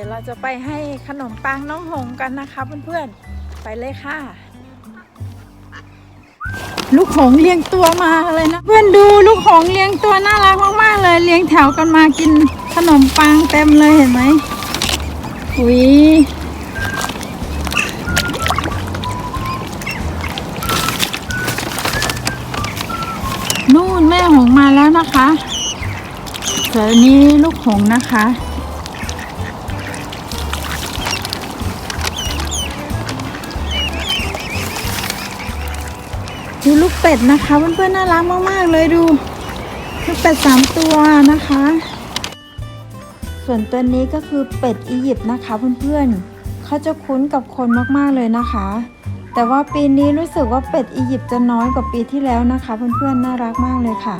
ดี๋ยวเราจะไปให้ขนมปังน้องหงกันนะคะเพื่อนๆ ไปเลยค่ะ ลูกหงเลี้ยงตัวมาเลยนะ เพื่อนดูลูกหงเลี้ยงตัวน่ารักมากๆเลยเลี้ยงแถวกันมากินขนมปังเต็มเลยเห็นไหมอุ้ยนู่นแม่หงมาแล้วนะคะเดี๋ยวนี้ลูกหงนะคะ ดูลูกเป็ดนะคะเพื่อนๆน่ารักมากๆเลยดูลูกเป็ดสามตัวนะคะ ส่วนตัวนี้ก็คือเป็ดอียิปต์นะคะเพื่อนๆเขาจะคุ้นกับคนมากๆเลยนะคะ แต่ว่าปีนี้รู้สึกว่าเป็ดอียิปต์จะน้อยกว่าปีที่แล้วนะคะ เพื่อนๆน่ารักมากเลยค่ะ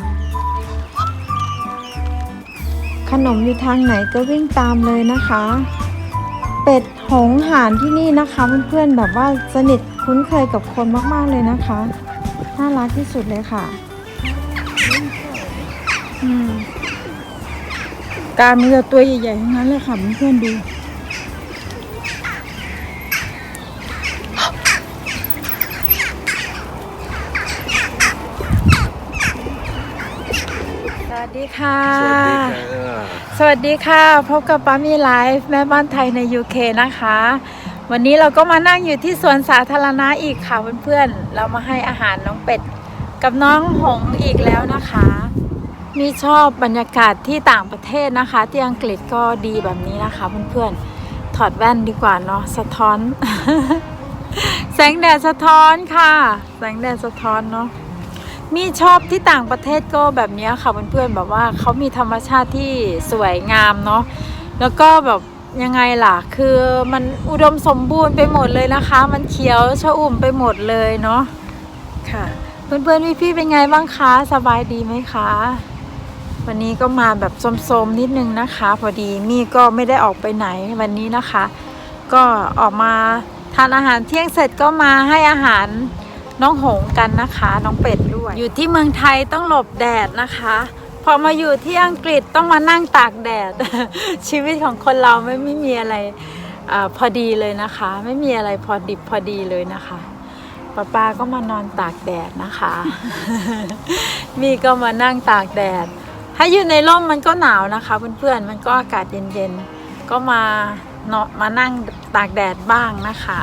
ขนมอยู่ทางไหนก็วิ่งตามเลยนะคะ เป็ดหงหานที่นี่นะคะเพื่อนๆแบบว่าสนิทคุ้นเคยกับคนมากๆเลยนะคะ น่ารักที่สุดเลยค่ะ อืมการมันจะตัวใหญ่ๆทั้งนั้นเลยค่ะเพื่อนๆดูสวัสดีค่ะ สวัสดีค่ะ สวัสดีค่ะ พบกับป้ามีไลฟ์แม่บ้านไทยใน UK นะคะ วันนี้เราก็มานั่งอยู่ที่สวนสาธารณะอีกค่ะเพื่อนๆ เรามาให้อาหารน้องเป็ดกับน้องหงอีกแล้วนะคะ มีชอบบรรยากาศที่ต่างประเทศนะคะ ที่อังกฤษก็ดีแบบนี้นะคะเพื่อนๆ ถอดแว่นดีกว่าเนาะสะท้อน แสงแดดสะท้อนค่ะ แสงแดดสะท้อนเนาะมีชอบที่ต่างประเทศก็แบบนี้ค่ะเพื่อนๆแบบว่าเขามีธรรมชาติที่สวยงามเนาะแล้วก็แบบ ยังไงล่ะ คือมันอุดมสมบูรณ์ไปหมดเลยนะคะ มันเขียวชอุ่มไปหมดเลยเนาะค่ะ เพื่อนๆพี่ๆเป็นไงบ้างคะสบายดีไหมคะวันนี้ก็มาแบบโสมๆนิดนึงนะคะ พอดีมี่ก็ไม่ได้ออกไปไหนวันนี้นะคะ ก็ออกมาทานอาหารเที่ยงเสร็จก็มาให้อาหารน้องหงกันนะคะ น้องเป็ดด้วย อยู่ที่เมืองไทยต้องหลบแดดนะคะ อมาอยู่ที่อังกฤษต้องมานั่งตากแดด ชีวิตของคนเราไม่ไม่มีอะไรอพอดีเลยนะคะ ไม่มีอะไรพอดิบพอดีเลยนะคะป้าป้าก็มานอนตากแดดนะคะ มีก็มานั่งตากแดด ถ้าอยู่ในร่มมันก็หนาวนะคะเพื่อนๆมันก็อากาศเย็นๆก็มาเนาะมานั่งตากแดดบ้างนะคะ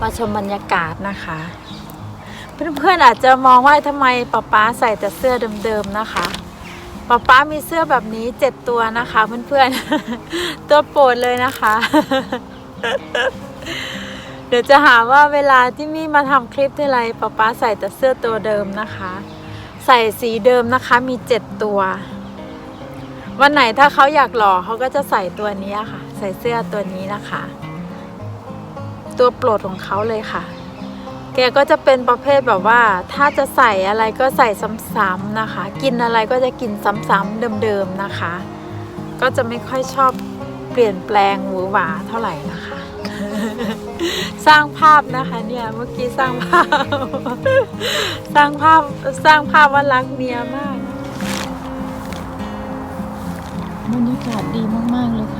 มาชมบรรยากาศนะคะ เพื่อนๆอาจจะมองว่าทำไมป๊าป๊าใส่แต่เสื้อเดิมๆนะคะป๊าป๊ามีเสื้อแบบนี้เจ็ดตัวนะคะเพื่อนๆตัวโปรดเลยนะคะ เดี๋ยวจะหาว่าเวลาที่มี่มาทำคลิปที่ไรป๊าป๊าใส่แต่เสื้อตัวเดิมนะคะ ใส่สีเดิมนะคะมีเจ็ดตัว วันไหนถ้าเขาอยากหล่อเขาก็จะใส่ตัวนี้ค่ะ ใส่เสื้อตัวนี้นะคะ ตัวโปรดของเขาเลยค่ะ แกก็จะเป็นประเภทแบบว่า ถ้าจะใส่อะไรก็ใส่ซ้ำๆนะคะ กินอะไรก็จะกินซ้ำๆเดิมๆนะคะ ก็จะไม่ค่อยชอบเปลี่ยนแปลงหวือหวาเท่าไหร่นะคะ สร้างภาพนะคะเนี่ยเมื่อกี้สร้างภาพ สร้างภาพสร้างภาพว่ารักเมียมากบรรยากาศดีมากๆเลยค่ะ